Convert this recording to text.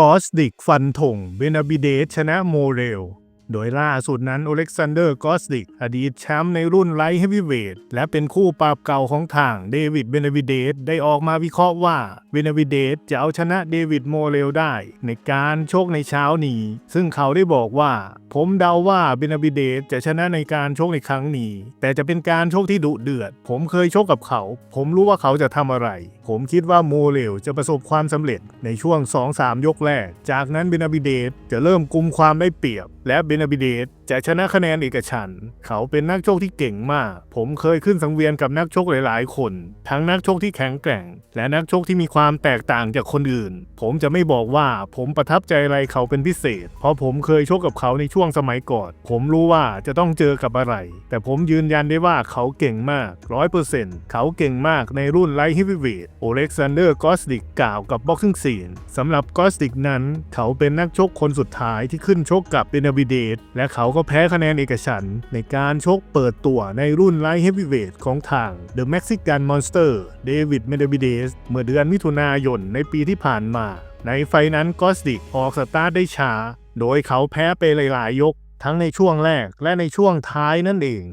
กอสดิกฟันธงเบนาบิเดสชนะโมเรล โดยล่าสุดนั้นโอเล็กซานเดอร์กอสดิก อดีตแชมป์ในรุ่นไลท์เฮฟวีเวทและเป็นคู่ปราบเก่าของทางเดวิดเบนาวิเดสได้ออกมาวิเคราะห์ว่าเบนาวิเดสจะเอาชนะเดวิดโมเรลได้ ในการชกในเช้านี้ ซึ่งเขาได้บอกว่า ผมเดาว่าเบนาวิเดสจะชนะในการชกในครั้งนี้ แต่จะเป็นการชกที่ดุเดือด ผมเคยชกกับเขา ผมรู้ว่าเขาจะทำอะไร ผมคิดว่าโมเรลจะประสบความสำเร็จในช่วง 2-3 ยกแรก จากนั้นเบนาบิเดสจะเริ่มกุมความได้เปรียบ และเบนาบิเดตจะชนะคะแนนเอกฉันเขาเป็นนักโชกที่เก่งมาก ผมเคยขึ้นสังเวียนกับนักโชกหลาย ๆ คน ทั้งนักโชกที่แข็งแกร่ง และนักโชกที่มีความแตกต่างจากคนอื่น ผมจะไม่บอกว่าผมประทับใจอะไรเขาเป็นพิเศษ เพราะผมเคยโชกกับเขาในช่วงสมัยก่อน ผมรู้ว่าจะต้องเจอกับอะไร แต่ผมยืนยันได้ว่าเขาเก่งมากร้อยเปอร์เซ็นต์เขาเก่งมากในรุ่นไลท์ฮฟวีเวทโอเล็กซานเดอร์กอสติกกล่าวกับบ็อกซิ่งซีนสำหรับกอสติกนั้น เขาเป็นนักโชกคนสุดท้ายที่ขึ้นโชกกับเบนาบิเดสและเขาก็แพ้คะแนนเอกฉันในการชกเปิดตัวในรุ่นไลท์เฮฟวีเวทของทาง The Mexican Monster เดวิดเมนาบิเดสเมื่อเดือนมิถุนายนในปีที่ผ่านมา ในไฟนั้นกอสติกออกสตาร์ทได้ช้า โดยเขาแพ้ไปหลายๆยก ทั้งในช่วงแรกและในช่วงท้ายนั่นเอง